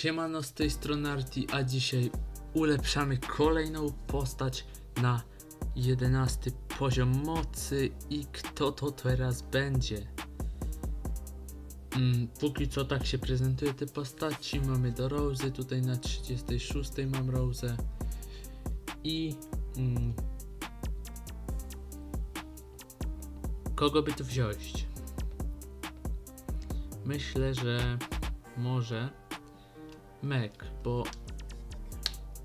Siemano z tej strony Arti, a dzisiaj ulepszamy kolejną postać na 11 poziom mocy i kto to teraz będzie? Mm, póki co tak się prezentuje te postaci, mamy do Rose, tutaj na 36 mam Rose i mm, kogo by tu wziąć? Myślę, że może Mek, bo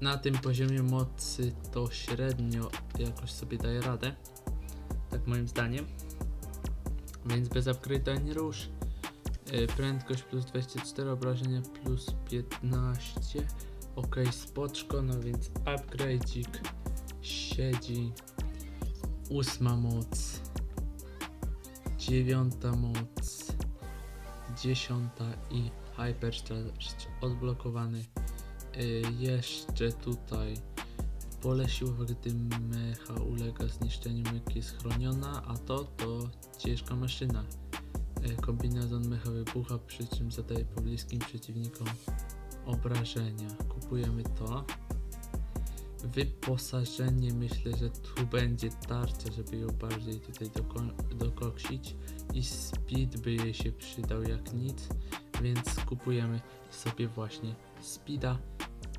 na tym poziomie mocy to średnio jakoś sobie daje radę. Tak moim zdaniem. Więc bez upgrade'a nie rusz. Yy, Prędkość plus 24, obrażenia plus 15. Ok, spoczko, no więc upgrade'ik siedzi. Ósma moc. Dziewiąta moc. Dziesiąta i Hypercharge odblokowany. Y, jeszcze tutaj pole siłowe, gdy mecha ulega zniszczeniu, jak jest chroniona, a to to ciężka maszyna. Y, kombinezon mecha wybucha, przy czym zadaje pobliskim przeciwnikom obrażenia. Kupujemy to. Wyposażenie myślę, że tu będzie tarcza, żeby ją bardziej tutaj doko- dokoksić i speed by jej się przydał jak nic, więc kupujemy sobie właśnie speeda.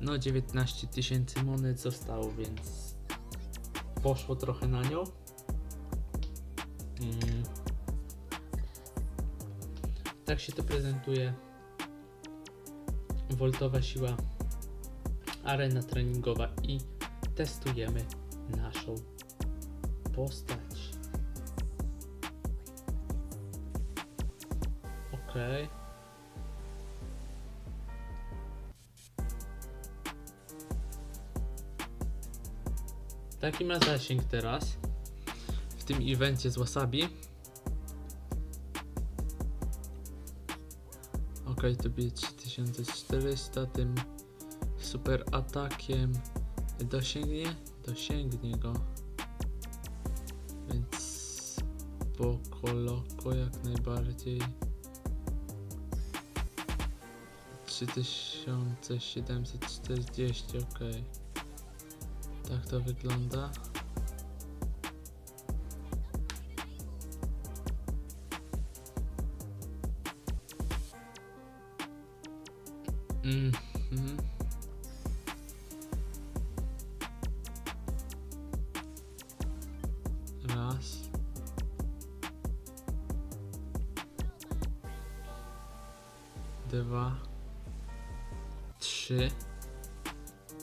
No 19 tysięcy monet zostało, więc poszło trochę na nią. Mm. Tak się to prezentuje. Woltowa siła, arena treningowa i testujemy naszą postać. Okej. Taki ma zasięg teraz. W tym evencie z Wasabi. Ok, to bije 3400 tym super atakiem. Dosięgnie? Dosięgnie go. Więc spoko loko jak najbardziej. 3740, ok. Tak to wygląda. Mhm. Raz. Dwa. Trzy.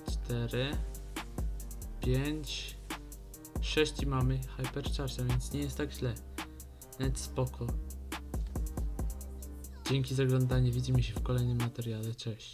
Cztery. 5, 6 i mamy Hypercharge, więc nie jest tak źle. Nawet spoko. Dzięki za oglądanie, widzimy się w kolejnym materiale, cześć.